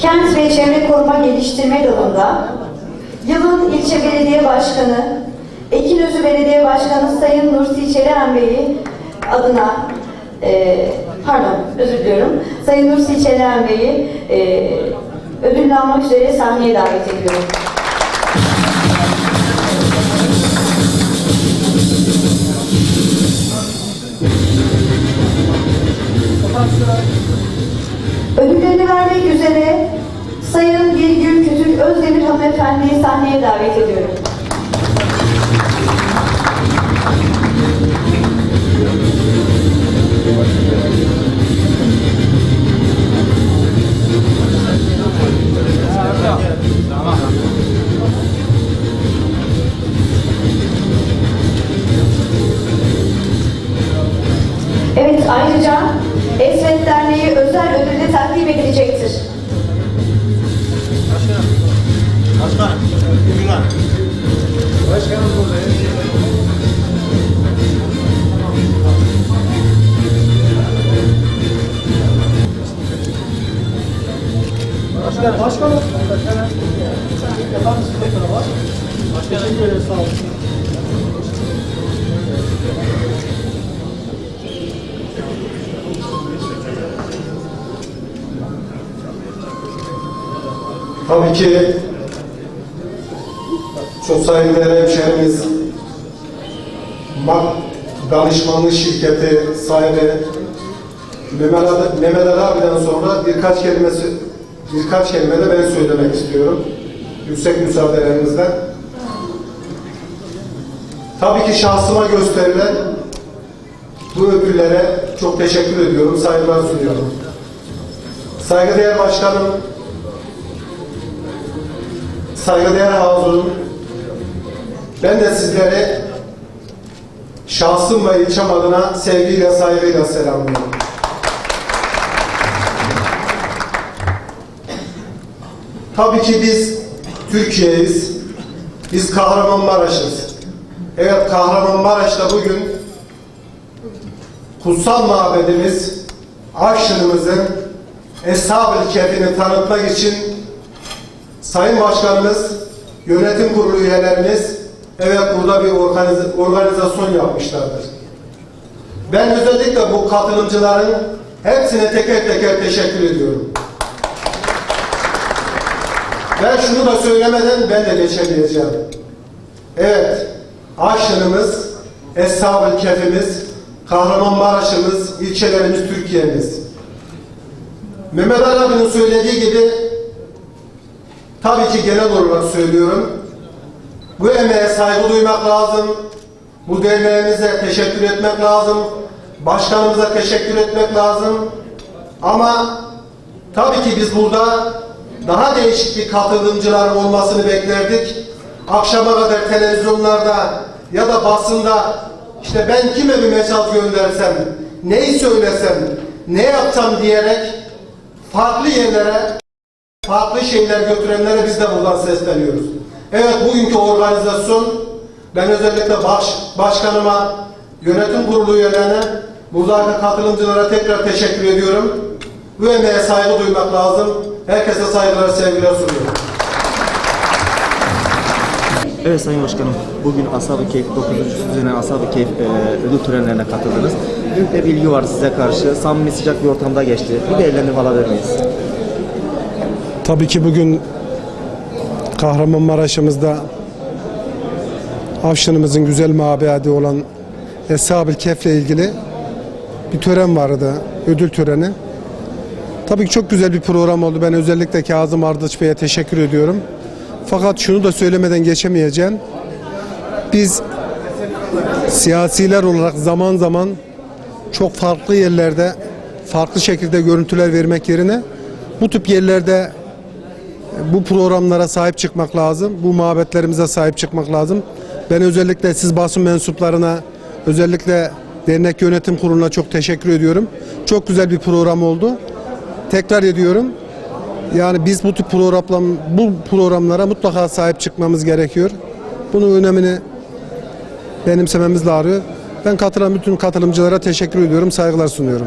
Kent ve Çevre Koruma Geliştirme dalında yılın ilçe belediye başkanı, Ekinözü Belediye Başkanı Sayın Nursi Çelemen Bey'i adına e, pardon özür diliyorum. Sayın Nursi Çelemen Bey'i e, ödül almak üzere sahneye davet ediyorum. Ödüllerini vermek üzere Sayın Birgül Kütük Özdemir Hanımefendi'yi sahneye davet ediyorum. Evet ayrıca Esvet Derneği özel ödülde takdim edilecektir. Başkan, buyurun. Başkanım buradayım. Başkanım. Başkanım. Efendim var. Teşekkür ederiz sağ olun. Tabii ki çok saygıdeğer hemşehrimiz MAK danışmanlık şirketi sahibi Mehmet Ali, abiden sonra birkaç kelimesi birkaç kelime de ben söylemek istiyorum. Yüksek müsaadelerinizle. Tabii ki şahsıma gösterilen bu ödüllere çok teşekkür ediyorum, saygılar sunuyorum. Saygıdeğer başkanım, saygıdeğer Hazırım, ben de sizleri şahsım ve ilçem adına sevgiyle, saygıyla selamlıyorum. Tabii ki biz Türkiye'yiz. Biz Kahramanmaraş'ız. Evet Kahramanmaraş'ta bugün kutsal mabedimiz Afşin'imizin Eshab-ı Kehf'ini tanıtmak için Sayın Başkanımız, yönetim kurulu üyelerimiz evet burada bir organiz- organizasyon yapmışlardır. Ben özellikle bu katılımcıların hepsine teker teker teşekkür ediyorum. Ben şunu da söylemeden ben de geçemeyeceğim. Evet, Aşırımız, Eshab-ı Kefimiz, Kahramanmaraş'ımız, ilçelerimiz, Türkiye'miz. Mehmet Ali abinin söylediği gibi tabii ki genel olarak söylüyorum. Bu emeğe saygı duymak lazım. Bu derneğimize teşekkür etmek lazım. Başkanımıza teşekkür etmek lazım. Ama tabii ki biz burada daha değişik bir katılımcılar olmasını beklerdik. Akşama kadar televizyonlarda ya da basında işte ben kime bir mesaj göndersem, neyi söylesem, ne yapsam diyerek farklı yerlere farklı şeyler götürenlere biz de buradan sesleniyoruz. Evet bugünkü organizasyon ben özellikle baş, başkanıma, yönetim kurulu üyelerine, buradaki katılımcılara tekrar teşekkür ediyorum. Bu emeğe saygı duymak lazım. Herkese saygılar, sevgiler sunuyorum. Evet Sayın Başkanım, bugün Ashab-ı Keyif 9. düzenlenen Ashab-ı Keyif e, ödül törenlerine katıldınız. Büyük de bilgi var size karşı. Samimi sıcak bir ortamda geçti. Bir değerlendirme alabilir miyiz? Tabii ki bugün Kahramanmaraş'ımızda Afşin'imizin güzel mabedi olan Eshab-ı Kehf'le ilgili bir tören vardı, ödül töreni. Tabii ki çok güzel bir program oldu. Ben özellikle Kazım Ardıç Bey'e teşekkür ediyorum. Fakat şunu da söylemeden geçemeyeceğim. Biz siyasiler olarak zaman zaman çok farklı yerlerde farklı şekilde görüntüler vermek yerine bu tip yerlerde bu programlara sahip çıkmak lazım. Bu mabetlerimize sahip çıkmak lazım. Ben özellikle siz basın mensuplarına, özellikle dernek yönetim kuruluna çok teşekkür ediyorum. Çok güzel bir program oldu. Tekrar ediyorum. Yani biz bu tip program, bu programlara mutlaka sahip çıkmamız gerekiyor. Bunun önemini benimsememiz lazım. Ben katılan bütün katılımcılara teşekkür ediyorum, saygılar sunuyorum.